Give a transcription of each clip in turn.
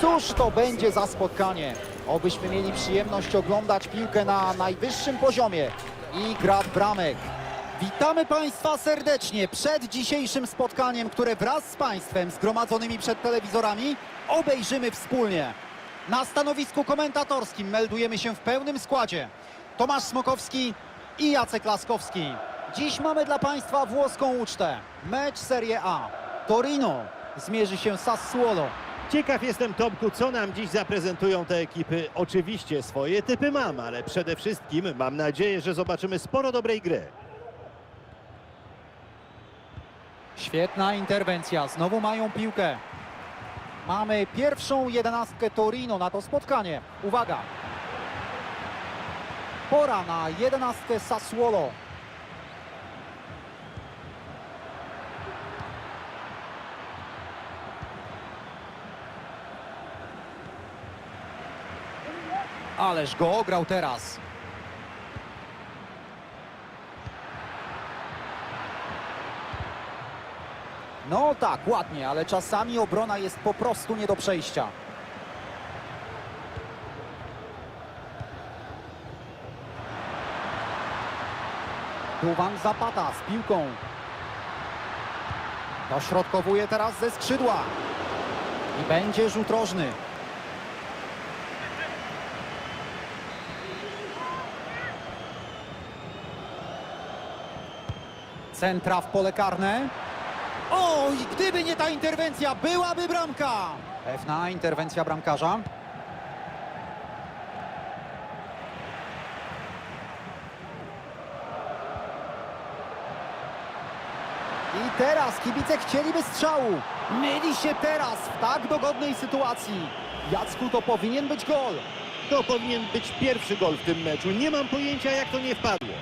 Cóż to będzie za spotkanie? Obyśmy mieli przyjemność oglądać piłkę na najwyższym poziomie i grad bramek. Witamy Państwa serdecznie przed dzisiejszym spotkaniem, które wraz z Państwem zgromadzonymi przed telewizorami obejrzymy wspólnie. Na stanowisku komentatorskim meldujemy się w pełnym składzie. Tomasz Smokowski i Jacek Laskowski. Dziś mamy dla Państwa włoską ucztę. Mecz Serie A. Torino zmierzy się z Sassuolo. Ciekaw jestem, Tomku, co nam dziś zaprezentują te ekipy. Oczywiście swoje typy mam, ale przede wszystkim mam nadzieję, że zobaczymy sporo dobrej gry. Świetna interwencja, znowu mają piłkę. Mamy pierwszą jedenastkę Torino na to spotkanie. Uwaga! Pora na jedenastkę Sassuolo. Ależ go ograł teraz. No tak, ładnie, ale czasami obrona jest po prostu nie do przejścia. Duwan Zapata z piłką. Dośrodkowuje teraz ze skrzydła. I będzie rzut rożny. Centra w pole karne. O, i gdyby nie ta interwencja, byłaby bramka. Pewna interwencja bramkarza. I teraz kibice chcieliby strzału. Myli się teraz w tak dogodnej sytuacji. Jacku, to powinien być gol. To powinien być pierwszy gol w tym meczu. Nie mam pojęcia, jak to nie wpadło.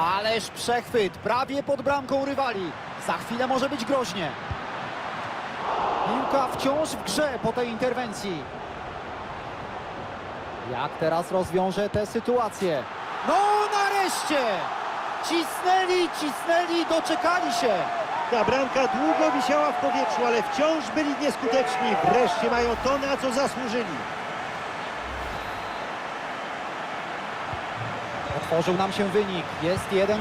Ależ przechwyt, prawie pod bramką rywali. Za chwilę może być groźnie. Piłka wciąż w grze po tej interwencji. Jak teraz rozwiąże tę sytuację? No nareszcie! Cisnęli, cisnęli, doczekali się. Ta bramka długo wisiała w powietrzu, ale wciąż byli nieskuteczni. Wreszcie mają to, na co zasłużyli. Otworzył nam się wynik. Jest 1-0.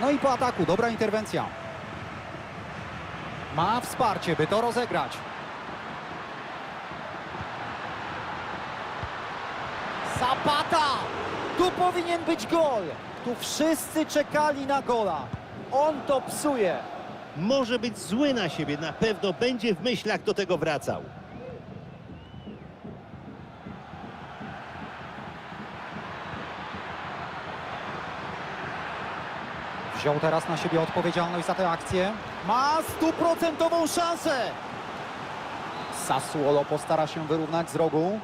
No i po ataku, dobra interwencja. Ma wsparcie, by to rozegrać. Zapata! Tu powinien być gol! Tu wszyscy czekali na gola. On to psuje. Może być zły na siebie, na pewno będzie w myślach do tego wracał. Wziął teraz na siebie odpowiedzialność za tę akcję. Ma stuprocentową szansę. Sassuolo postara się wyrównać z rogu.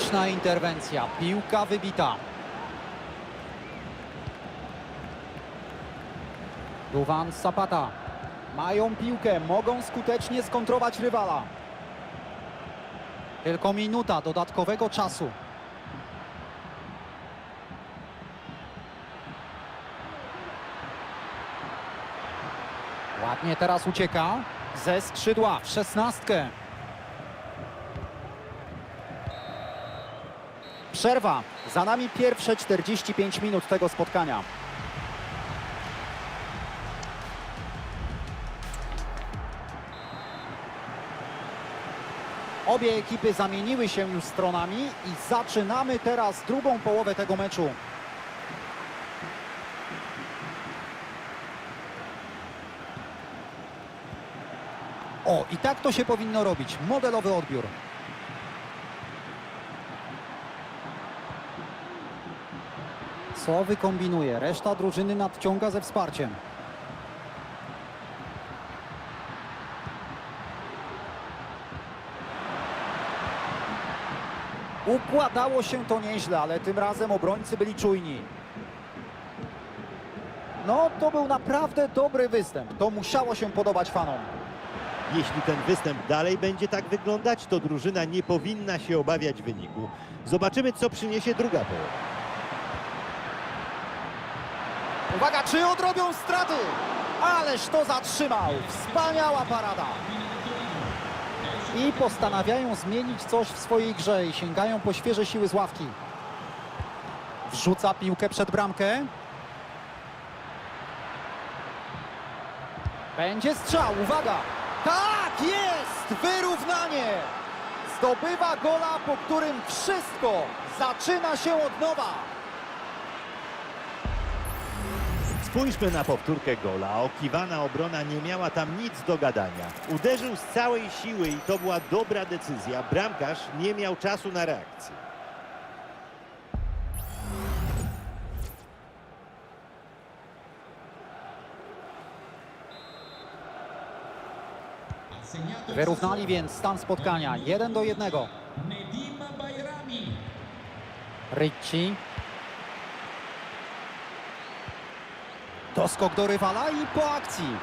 Skuteczna interwencja. Piłka wybita. Duwan Zapata. Mają piłkę, mogą skutecznie skontrować rywala. Tylko minuta dodatkowego czasu. Ładnie teraz ucieka ze skrzydła w szesnastkę. Przerwa. Za nami pierwsze 45 minut tego spotkania. Obie ekipy zamieniły się już stronami i zaczynamy teraz drugą połowę tego meczu. O, i tak to się powinno robić. Modelowy odbiór. Co wykombinuje? Reszta drużyny nadciąga ze wsparciem. Układało się to nieźle, ale tym razem obrońcy byli czujni. No, to był naprawdę dobry występ. To musiało się podobać fanom. Jeśli ten występ dalej będzie tak wyglądać, to drużyna nie powinna się obawiać wyniku. Zobaczymy, co przyniesie druga połowa. Uwaga, czy odrobią straty? Ależ to zatrzymał. Wspaniała parada. I postanawiają zmienić coś w swojej grze i sięgają po świeże siły z ławki. Wrzuca piłkę przed bramkę. Będzie strzał, uwaga! Tak, jest! Wyrównanie! Zdobywa gola, po którym wszystko zaczyna się od nowa. Spójrzmy na powtórkę gola. Okiwana obrona nie miała tam nic do gadania. Uderzył z całej siły i to była dobra decyzja. Bramkarz nie miał czasu na reakcję. Wyrównali więc stan spotkania 1 do 1. Nedim Ricci. Doskok do rywala i po akcji.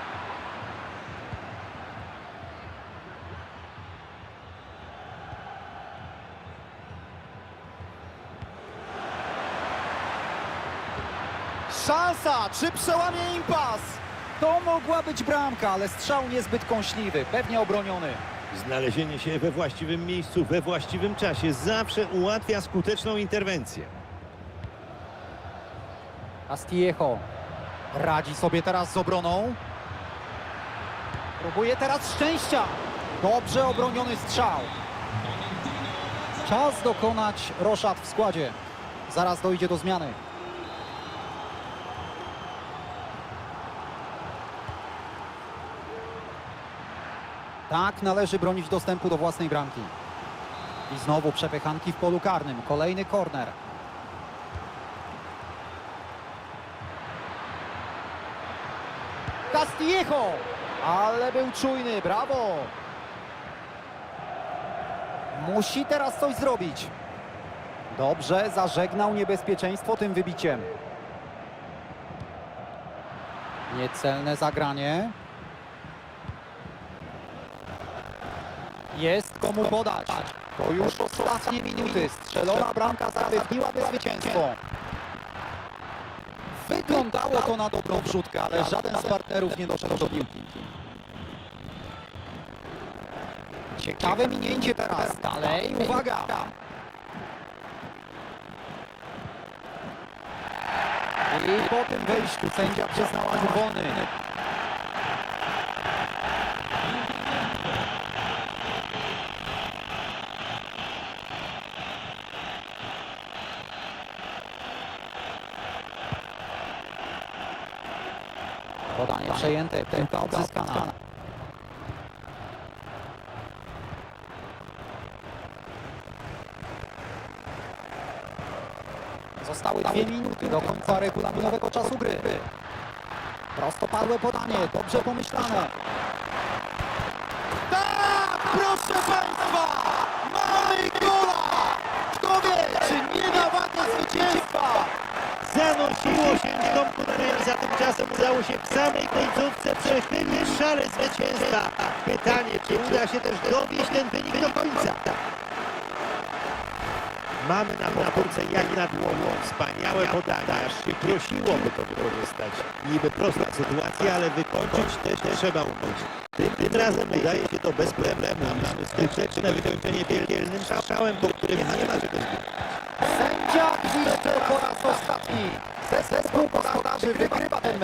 Szansa! Czy przełamie impas? To mogła być bramka, ale strzał niezbyt kąśliwy, pewnie obroniony. Znalezienie się we właściwym miejscu, we właściwym czasie zawsze ułatwia skuteczną interwencję. Astillejo radzi sobie teraz z obroną. Próbuje teraz szczęścia. Dobrze obroniony strzał. Czas dokonać roszad w składzie. Zaraz dojdzie do zmiany. Tak należy bronić dostępu do własnej bramki. I znowu przepychanki w polu karnym. Kolejny korner. Castillejo! Ale był czujny, brawo! Musi teraz coś zrobić. Dobrze, zażegnał niebezpieczeństwo tym wybiciem. Niecelne zagranie. Jest komu podać. To już ostatnie minuty. Strzelona bramka zapewniłaby zwycięstwo. Wyglądało to na dobrą wrzutkę, ale żaden z partnerów nie doszedł do piłki. Ciekawe minięcie teraz. Dalej, uwaga! I po tym wejściu sędzia przyznał rzut Podanie przejęte, piłka odzyskana. Zostały dwie minuty do końca regulaminowego czasu gry. Prostopadłe podanie, dobrze pomyślane. Tak, proszę Państwa! Mamy gola! Kto wie, czy nie na wadę zwycięstwa? Zanosiło się w domku na remis, a tymczasem udało się w samej końcówce przechylić szale zwycięstwa. Pytanie, czy uda się też dowieść ten wynik do końca? Mamy na podwórce jak na dłonią wspaniałe podanie, aż się prosiłoby to wykorzystać. Niby prosta sytuacja, ale wykończyć też trzeba umieć. Tym, tym razem udaje się to bez problemu. Mamy skuteczne wykończenie wielkielnym strzałem, po którym nie ma czego zgubić. Sędzia gwizdże po raz ostatni. Zespół gospodarzy wygrywa ten.